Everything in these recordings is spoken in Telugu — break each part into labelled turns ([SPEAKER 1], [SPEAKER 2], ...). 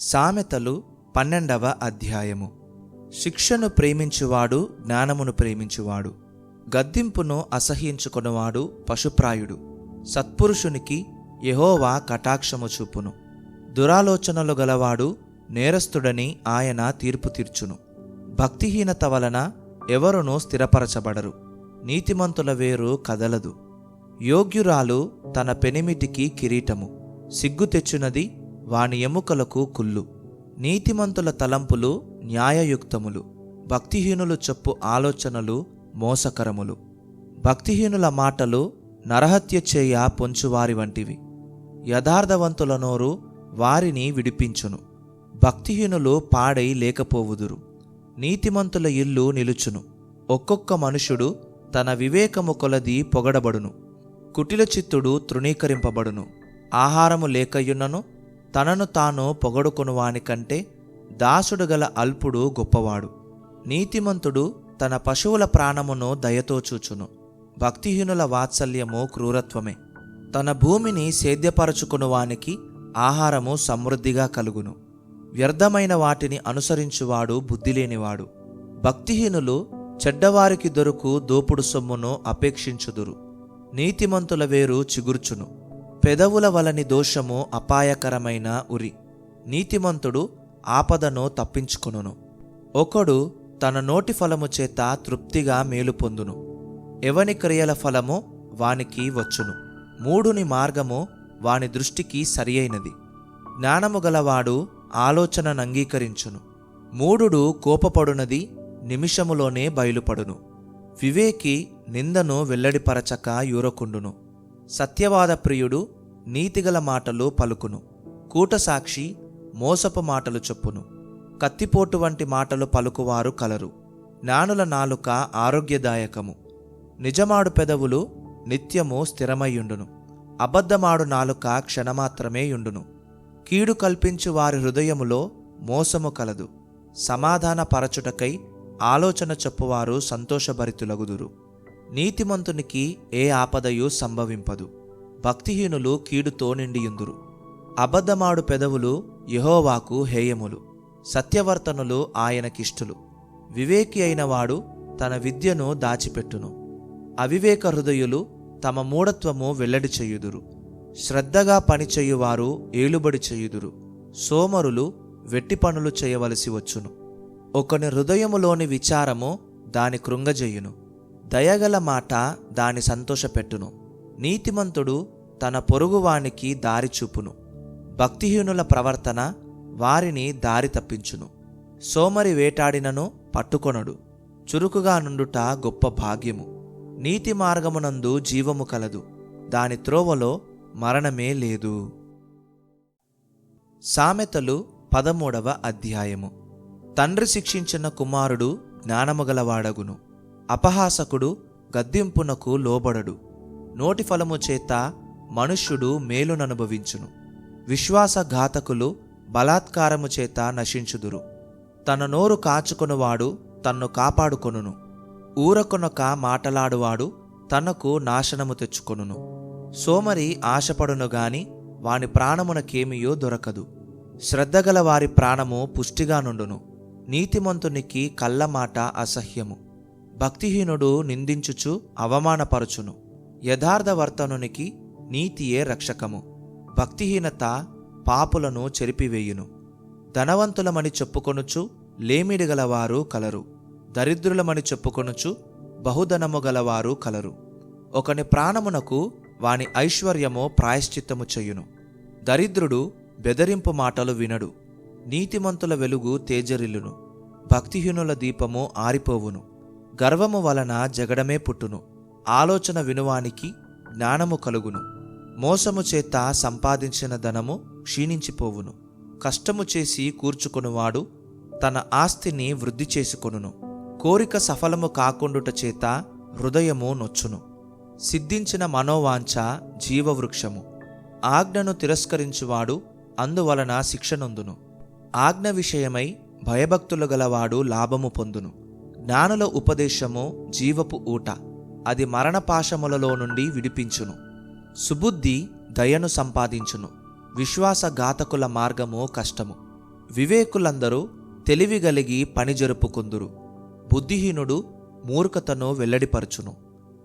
[SPEAKER 1] సామెతలు పన్నెండవ అధ్యాయము. శిక్షను ప్రేమించువాడు జ్ఞానమును ప్రేమించువాడు. గద్దింపును అసహ్యించుకొనువాడు పశుప్రాయుడు. సత్పురుషునికి యహోవా కటాక్షము చూపును. దురాలోచనలు గలవాడు నేరస్తుడని ఆయన తీర్పు తీర్చును. భక్తిహీనత వలన ఎవరునూ స్థిరపరచబడరు. నీతిమంతుల వేరు కదలదు. యోగ్యురాలు తన పెనిమిటికి కిరీటము. సిగ్గు తెచ్చునది వాని ఎముకలకు కుళ్ళు నీతిమంతుల తలంపులు న్యాయయుక్తములు భక్తిహీనులు చెప్పు ఆలోచనలు మోసకరములు. భక్తిహీనుల మాటలు నరహత్య చేయ పొంచువారి వంటివి. యథార్థవంతుల నోరు వారిని విడిపించును. భక్తిహీనులు పాడై లేకపోవుదురు. నీతిమంతుల ఇల్లు నిలుచును. ఒక్కొక్క మనుషుడు తన వివేకము కొలది పొగడబడును. కుటిల చిత్తుడు తృణీకరింపబడును. ఆహారము లేకయున్నను తనను తాను పొగడుకొనువాని కంటే దాసుడు గల అల్పుడు గొప్పవాడు. నీతిమంతుడు తన పశువుల ప్రాణమును దయతో చూచును. భక్తిహీనుల వాత్సల్యము క్రూరత్వమే. తన భూమిని సేద్యపరచుకునువానికి ఆహారము సమృద్ధిగా కలుగును. వ్యర్థమైన వాటిని అనుసరించువాడు బుద్ధిలేనివాడు. భక్తిహీనులు చెడ్డవారికి దొరుకు దోపుడు సొమ్మును అపేక్షించుదురు. నీతిమంతుల వేరు చిగుర్చును. పెదవుల వలని దోషము అపాయకరమైన ఉరి. నీతిమంతుడు ఆపదను తప్పించుకును ఒకడు తన నోటి ఫలము చేత తృప్తిగా మేలు పొందును. ఎవని క్రియల ఫలము వానికి వచ్చును. మూడుని మార్గము వాని దృష్టికి సరియైనది. జ్ఞానము గలవాడు ఆలోచనను అంగీకరించును. మూడుడు కోపపడునది నిమిషములోనే బయలుపడును. వివేకి నిందను వెల్లడిపరచక యూరకుండును. సత్యవాద ప్రియుడు నీతిగల మాటలు పలుకును. కూటసాక్షి మోసపు మాటలు చొప్పును. కత్తిపోటు వంటి మాటలు పలుకువారు కలరు. జ్ఞానుల నాలుక ఆరోగ్యదాయకము. నిజమాడు పెదవులు నిత్యము స్థిరమయ్యుండును. అబద్ధమాడు నాలుక క్షణమాత్రమే యుండును. కీడు కల్పించు వారి హృదయములో మోసము కలదు. సమాధాన పరచుటకై ఆలోచన చెప్పువారు సంతోషభరితులగుదురు. నీతిమంతునికి ఏ ఆపదయు సంభవింపదు. భక్తిహీనులు కీడుతో నిండియుందురు. అబద్ధమాడు పెదవులు యెహోవాకు హేయములు. సత్యవర్తనులు ఆయనకిష్టులు. వివేకి అయినవాడు తన విద్యను దాచిపెట్టును. అవివేక హృదయులు తమ మూఢత్వము వెల్లడి చేయుదురు. శ్రద్ధగా పనిచేయువారు ఏలుబడి చేయుదురు. సోమరులు వెట్టి పనులు చేయవలసి వచ్చును. ఒకని హృదయములోని విచారము దాని కృంగజేయును. దయగల మాట దాని సంతోషపెట్టును. నీతిమంతుడు తన పొరుగువానికి దారి చూపును. భక్తిహీనుల ప్రవర్తన వారిని దారి తప్పించును. సోమరి వేటాడినను పట్టుకొనడు. చురుకుగా నుండుట గొప్ప భాగ్యము. నీతి మార్గమునందు జీవము కలదు. దాని త్రోవలో మరణమే లేదు. సామెతలు పదమూడవ అధ్యాయము. తండ్రి శిక్షించిన కుమారుడు జ్ఞానము గలవాడగును. అపహాసకుడు గద్దింపునకు లోబడడు. నోటి ఫలము చేత మనుష్యుడు మేలుననుభవించును. విశ్వాసఘాతకులు బలాత్కారము చేత నశించుదురు. తన నోరు కాచుకొనువాడు తన్ను కాపాడుకొనును. ఊరకొనక మాటలాడువాడు తనకు నాశనము తెచ్చుకొనును. సోమరి ఆశపడును గాని వాని ప్రాణమునకేమియో దొరకదు. శ్రద్ధగల వారి ప్రాణము పుష్టిగా నుండును నీతిమంతునికి కళ్ళమాట అసహ్యము. భక్తిహీనుడు నిందించుచు అవమానపరచును. యథార్థవర్తనునికి నీతియే రక్షకము. భక్తిహీనత పాపులను చెరిపివేయును. ధనవంతులమని చెప్పుకొనుచు లేమిడి గలవారు కలరు. దరిద్రులమని చెప్పుకొనుచు బహుధనము గలవారు కలరు. ఒకని ప్రాణమునకు వాని ఐశ్వర్యము ప్రాయశ్చిత్తము చెయ్యును దరిద్రుడు బెదరింపు మాటలు వినడు. నీతిమంతుల వెలుగు తేజరిల్లును. భక్తిహీనుల దీపము ఆరిపోవును. గర్వము వలన జగడమే పుట్టును. ఆలోచన వినువానికి జ్ఞానము కలుగును. మోసము చేత సంపాదించిన ధనము క్షీణించిపోవును. కష్టము చేసి కూర్చుకొనువాడు తన ఆస్తిని వృద్ధి చేసుకొనును. కోరిక సఫలము కాకుండుట చేత హృదయము నొచ్చును. సిద్ధించిన మనోవాంఛ జీవవృక్షము. ఆజ్ఞను తిరస్కరించువాడు అందువలన శిక్షనొందును ఆజ్ఞ విషయమై భయభక్తులు గలవాడు లాభము పొందును. జ్ఞానుల ఉపదేశము జీవపు ఊట. అది మరణపాశములలో నుండి విడిపించును. సుబుద్ధి దయను సంపాదించును. విశ్వాసఘాతకుల మార్గము కష్టము. వివేకులందరూ తెలివిగలిగి పని జరుపుకుందురు బుద్ధిహీనుడు మూర్ఖతను వెల్లడిపరచును.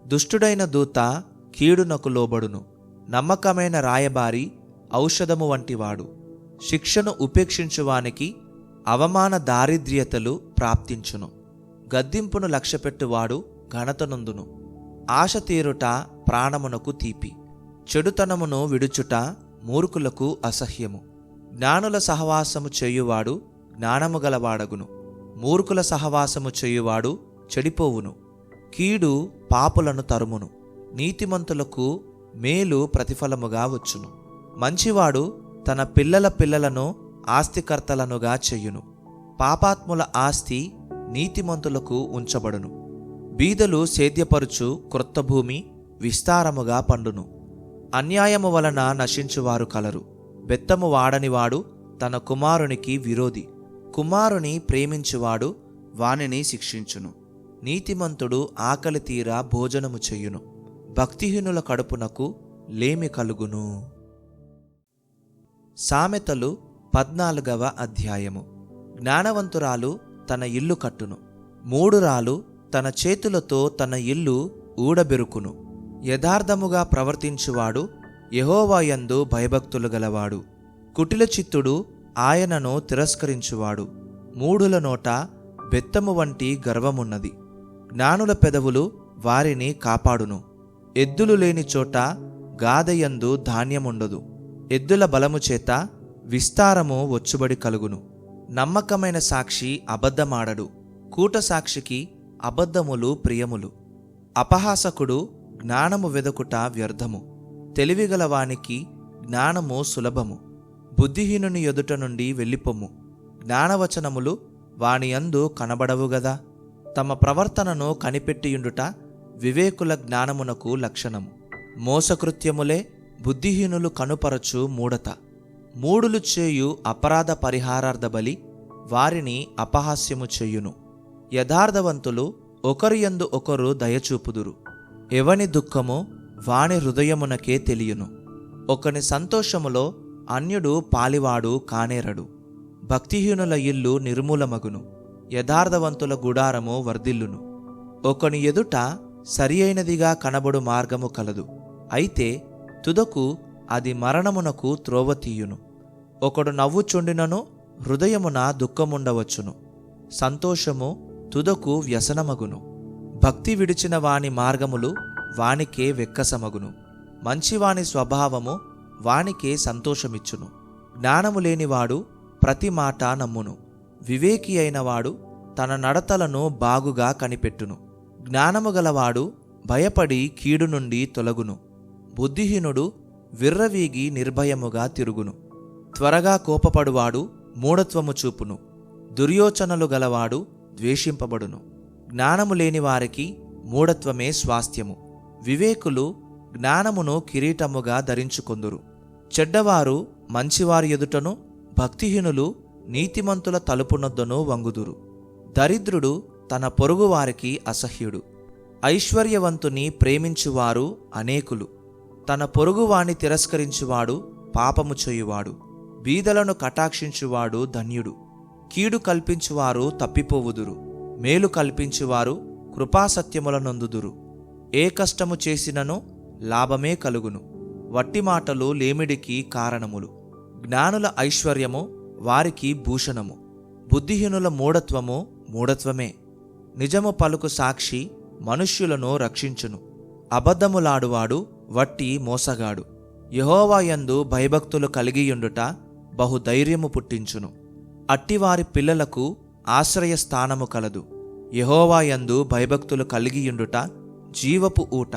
[SPEAKER 1] దుష్టుడైన దూత కీడునకు లోబడును. నమ్మకమైన రాయబారి ఔషధము వంటివాడు. శిక్షను ఉపేక్షించువానికి అవమాన దారిద్ర్యతలు ప్రాప్తించును. గద్దింపును లక్ష్యపెట్టువాడు ఘనతనందును. ఆశ తీరుట ప్రాణమునకు తీపి. చెడుతనమును విడుచుట మూర్ఖులకు అసహ్యము. జ్ఞానుల సహవాసము చేయువాడు జ్ఞానము గలవాడగును. మూర్ఖుల సహవాసము చేయువాడు చెడిపోవును. కీడు పాపులను తరుమును. నీతిమంతులకు మేలు ప్రతిఫలముగా వచ్చును. మంచివాడు తన పిల్లల పిల్లలను ఆస్తికర్తలనుగా చెయ్యును పాపాత్ముల ఆస్తి నీతిమంతులకు ఉంచబడును. బీదలు సేద్యపరుచు క్రొత్త భూమి విస్తారముగా పండును. అన్యాయము వలన నశించువారు కలరు. బెత్తము వాడనివాడు తన కుమారునికి విరోధి. కుమారుని ప్రేమించువాడు వానిని శిక్షించును. నీతిమంతుడు ఆకలి తీరా భోజనము చెయ్యును భక్తిహీనుల కడుపునకు లేమి కలుగును. సామెతలు పద్నాలుగవ అధ్యాయము. జ్ఞానవంతురాలు తన ఇల్లు కట్టును. మూడు రాళ్ళు తన చేతులతో తన ఇల్లు ఊడబెరుకును. యథార్థముగా ప్రవర్తించువాడు యహోవాయందు భయభక్తులు గలవాడు. కుటిల చిత్తుడు ఆయనను తిరస్కరించువాడు. మూఢుల నోట బెత్తము వంటి గర్వమున్నది. జ్ఞానుల పెదవులు వారిని కాపాడును. ఎద్దులు లేని చోట గాదయందు ధాన్యముండదు. ఎద్దుల బలము చేత విస్తారము వచ్చుబడి కలుగును. నమ్మకమైన సాక్షి అబద్ధమాడడు. కూట సాక్షికి అబద్ధములు ప్రియములు. అపహాసకుడు జ్ఞానము వెదకుట వ్యర్థము. తెలివిగల వానికి జ్ఞానము సులభము. బుద్ధిహీనుని ఎదుట నుండి వెళ్ళిపోము జ్ఞానవచనములు వాని యందు కనబడవు గదా. తమ ప్రవర్తనను కనిపెట్టియుండుట వివేకుల జ్ఞానమునకు లక్షణము. మోసకృత్యములే బుద్ధిహీనులు కనుపరచు మూడత. మూడులు చేయు అపరాధ పరిహారార్థ బలి వారిని అపహాస్యము చేయును. యథార్థవంతులు ఒకరి యందు ఒకరు దయచూపుదురు. ఎవని దుఃఖము వాని హృదయమునకే తెలియను. ఒకని సంతోషములో అన్యుడు పాలివాడు కానేరడు. భక్తిహీనుల ఇల్లు నిర్మూలమగును. యథార్థవంతుల గుడారము వర్ధిల్లును. ఒకని ఎదుట సరి అయినదిగా కనబడు మార్గము కలదు. అయితే తుదకు అది మరణమునకు త్రోవ తీయును. ఒకడు నవ్వుచుండినను హృదయమున దుఃఖముండవచ్చును. సంతోషము తుదకు వ్యసనమగును. భక్తి విడిచిన వాని మార్గములు వానికే వెక్కసమగును. మంచివాని స్వభావము వానికే సంతోషమిచ్చును. జ్ఞానము లేనివాడు ప్రతి మాట నమ్మును. వివేకి అయినవాడు తన నడతలను బాగుగా కనిపెట్టును. జ్ఞానము గలవాడు భయపడి కీడు నుండి తొలగును. బుద్ధిహీనుడు విర్రవీగి నిర్భయముగా తిరుగును. త్వరగా కోపపడువాడు మూఢత్వము చూపును. దుర్యోచనలు గలవాడు ద్వేషింపబడును. జ్ఞానము లేని వారికి మూఢత్వమే స్వాస్థ్యము. వివేకులు జ్ఞానమును కిరీటముగా ధరించుకొందురు. చెడ్డవారు మంచివారి ఎదుటను భక్తిహీనులు నీతిమంతుల తలుపునొద్దను వంగుదురు. దరిద్రుడు తన పొరుగువారికి అసహ్యుడు. ఐశ్వర్యవంతుని ప్రేమించువారు అనేకులు. తన పొరుగువాణ్ణి తిరస్కరించువాడు పాపము చేయువాడు బీదలను కటాక్షించువాడు ధన్యుడు. కీడు కల్పించువారు తప్పిపోవుదురు మేలు కల్పించువారు కృపాసత్యములనొందుదురు. ఏ కష్టము చేసినను లాభమే కలుగును వట్టి మాటలు లేమిడికి కారణములు. జ్ఞానుల ఐశ్వర్యము వారికి భూషణము బుద్ధిహీనుల మూఢత్వము మూఢత్వమే. నిజము పలుకు సాక్షి మనుష్యులను రక్షించును అబద్ధములాడువాడు వట్టి మోసగాడు. యహోవాయందు భయభక్తులు కలిగియుండుట బహుధైర్యము పుట్టించును. అట్టివారి పిల్లలకు ఆశ్రయస్థానము కలదు. యహోవాయందు భయభక్తులు కలిగియుండుట జీవపు ఊట.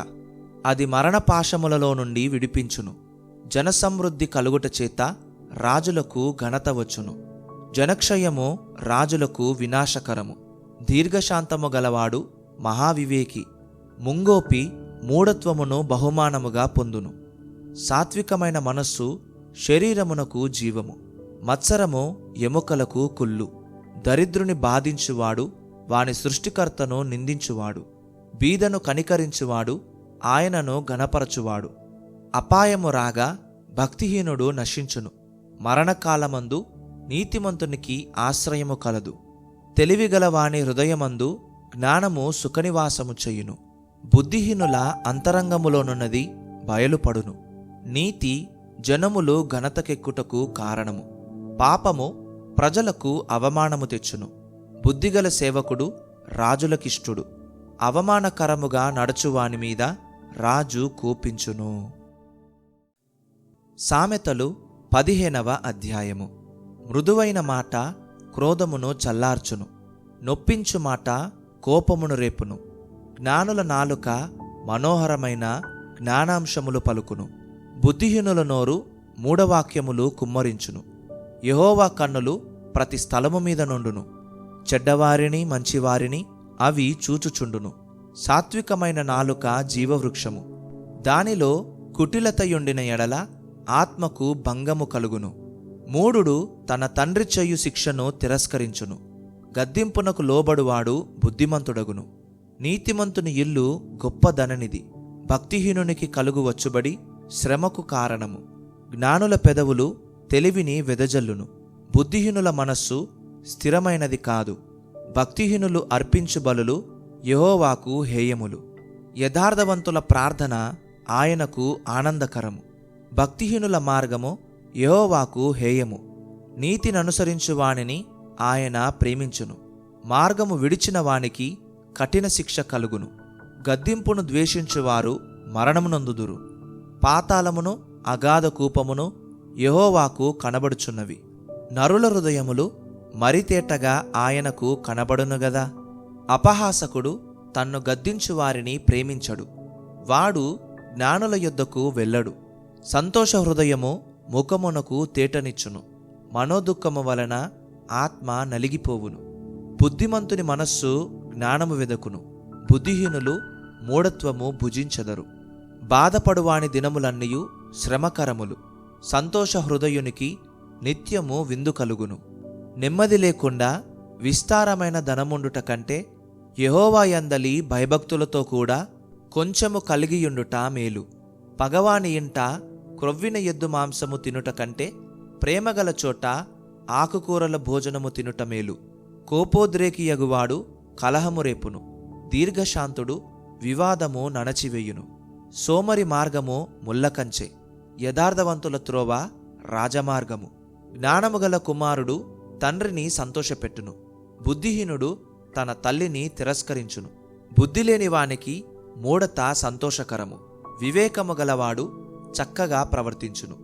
[SPEAKER 1] అది మరణపాశములలో నుండి విడిపించును. జనసమృద్ధి కలుగుట చేత రాజులకు ఘనత వచ్చును. జనక్షయము రాజులకు వినాశకరము. దీర్ఘశాంతము గలవాడు మహావివేకి. ముంగోపి మూఢత్వమును బహుమానముగా పొందును. సాత్వికమైన మనస్సు శరీరమునకు జీవము. మత్సరము ఎముకలకు కుళ్ళు. దరిద్రుని బాధించువాడు వాని సృష్టికర్తను నిందించువాడు. బీదను కనికరించువాడు ఆయనను గణపరచువాడు అపాయము రాగా భక్తిహీనుడు నశించును. మరణకాలమందు నీతిమంతునికి ఆశ్రయము కలదు. తెలివిగల వాని హృదయమందు జ్ఞానము సుఖనివాసము చెయ్యును బుద్ధిహీనుల అంతరంగములోనున్నది బయలుపడును. నీతి జనములు ఘనతకెక్కుటకు కారణము. పాపము ప్రజలకు అవమానము తెచ్చును. బుద్ధిగల సేవకుడు రాజులకిష్టుడు. అవమానకరముగా నడుచువాని మీద రాజు కోపించును. సామెతలు పదిహేనవ అధ్యాయము. మృదువైన మాట క్రోధమును చల్లార్చును. నొప్పించు మాట కోపమును రేపును. జ్ఞానుల నాలుక మనోహరమైన జ్ఞానాంశములు పలుకును. బుద్ధిహీనుల నోరు మూఢవాక్యములు కుమ్మరించును. యహోవా కన్నులు ప్రతి స్థలము మీద నుండును. చెడ్డవారిని మంచివారిని అవి చూచుచుండును. సాత్వికమైన నాలుక జీవవృక్షము. దానిలో కుటిలతయుండిన ఎడల ఆత్మకు భంగము కలుగును. మూడుడు తన తండ్రి చెయ్యు శిక్షను తిరస్కరించును. గద్దింపునకు లోబడువాడు బుద్ధిమంతుడగును. నీతిమంతుని ఇల్లు గొప్పదననిది. భక్తిహీనునికి కలుగు వచ్చుబడి శ్రమకు కారణము. జ్ఞానుల పెదవులు తెలివిని వెదజల్లును. బుద్ధిహీనుల మనస్సు స్థిరమైనది కాదు. భక్తిహీనులు అర్పించు బలులు యహోవాకు హేయములు. యథార్థవంతుల ప్రార్థన ఆయనకు ఆనందకరము. భక్తిహీనుల మార్గము యహోవాకు హేయము. నీతిననుసరించు వానిని ఆయన ప్రేమించును. మార్గము విడిచిన వానికి కఠిన శిక్ష కలుగును. గద్దింపును ద్వేషించువారు మరణమునందుదురు. పాతాళమును అగాధ కూపమును యహోవాకు కనబడుచున్నవి. నరుల హృదయములు మరితేటగా ఆయనకు కనబడును గదా. అపహాసకుడు తన్ను గద్దించు వారిని ప్రేమించడు. వాడు జ్ఞానుల యొద్దకు వెళ్ళడు. సంతోష హృదయము ముఖమునకు తేటనిచ్చును. మనోదుఖము వలన ఆత్మ నలిగిపోవును. బుద్ధిమంతుని మనస్సు జ్ఞానము వెదకును. బుద్ధిహీనులు మూఢత్వము భుజించదరు. బాధపడువాని దినములన్నీయు శ్రమకరములు. సంతోష హృదయునికి నిత్యము విందు కలుగును. నెమ్మది లేకుండా విస్తారమైన ధనముండుట కంటే యహోవాయందలి భయభక్తులతో కూడా కొంచెము కలిగియుండుట మేలు. పగవాని ఇంట క్రొవ్విన ఎద్దు మాంసము తినుట కంటే ప్రేమగల చోట ఆకుకూరల భోజనము తినుట మేలు. కోపోద్రేకియగువాడు కలహము రేపును. దీర్ఘశాంతుడు వివాదము నణచివేయును సోమరి మార్గము ముల్లకంచె. యథార్థవంతుల త్రోవ రాజమార్గము. జ్ఞానముగల కుమారుడు తండ్రిని సంతోషపెట్టును. బుద్ధిహీనుడు తన తల్లిని తిరస్కరించును. బుద్ధిలేని వానికి మూఢత సంతోషకరము. వివేకము గలవాడు చక్కగా ప్రవర్తించును.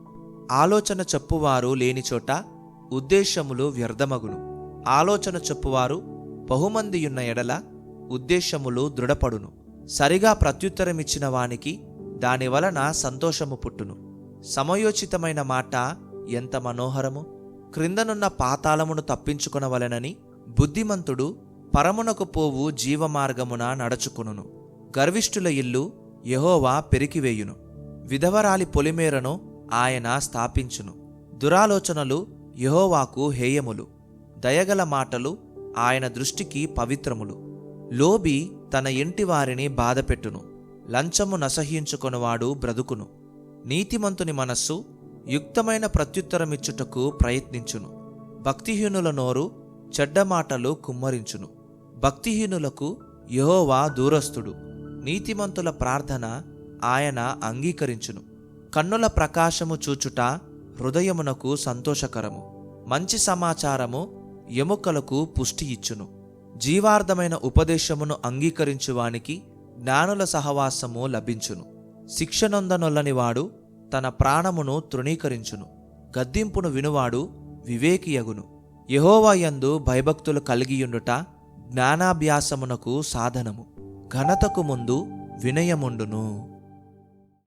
[SPEAKER 1] ఆలోచన చెప్పువారు లేనిచోట ఉద్దేశములు వ్యర్థమగును. ఆలోచన చెప్పువారు బహుమందియున్న ఎడల ఉద్దేశములు దృఢపడును. సరిగా ప్రత్యుత్తరమిచ్చిన వానికి దాని వలన సంతోషము పుట్టును. సమయోచితమైన మాట ఎంత మనోహరము! క్రిందనున్న పాతాళమును తప్పించుకునవలెనని బుద్ధిమంతుడు పరమునకు పోవు జీవమార్గమున నడచుకొనును. గర్విష్ఠుల ఇల్లు యహోవా పెరికివేయును. విధవరాలి పొలిమేరను ఆయన స్థాపించును. దురాలోచనలు యహోవాకు హేయములు. దయగల మాటలు ఆయన దృష్టికి పవిత్రములు. లోబి తన ఇంటి వారిని బాధపెట్టును. లంచము నసహించుకొనువాడు బ్రతుకును. నీతిమంతుని మనస్సు యుక్తమైన ప్రత్యుత్తరమిచ్చుటకు ప్రయత్నించును. భక్తిహీనుల నోరు చెడ్డ మాటలు కుమ్మరించును. భక్తిహీనులకు యహోవా దూరస్థుడు. నీతిమంతుల ప్రార్థన ఆయన అంగీకరించును. కన్నుల ప్రకాశము చూచుట హృదయమునకు సంతోషకరము. మంచి సమాచారము ఎముకలకు పుష్టి ఇచ్చును. జీవార్థమైన ఉపదేశమును అంగీకరించువానికి జ్ఞానుల సహవాసము లభించును. శిక్షనొందనొల్లని వాడు తన ప్రాణమును తృణీకరించును. గద్దింపును వినువాడు వివేకియగును. యహోవాయందు భయభక్తులు కలిగియుండుట జ్ఞానాభ్యాసమునకు సాధనము. ఘనతకు ముందు వినయముండును.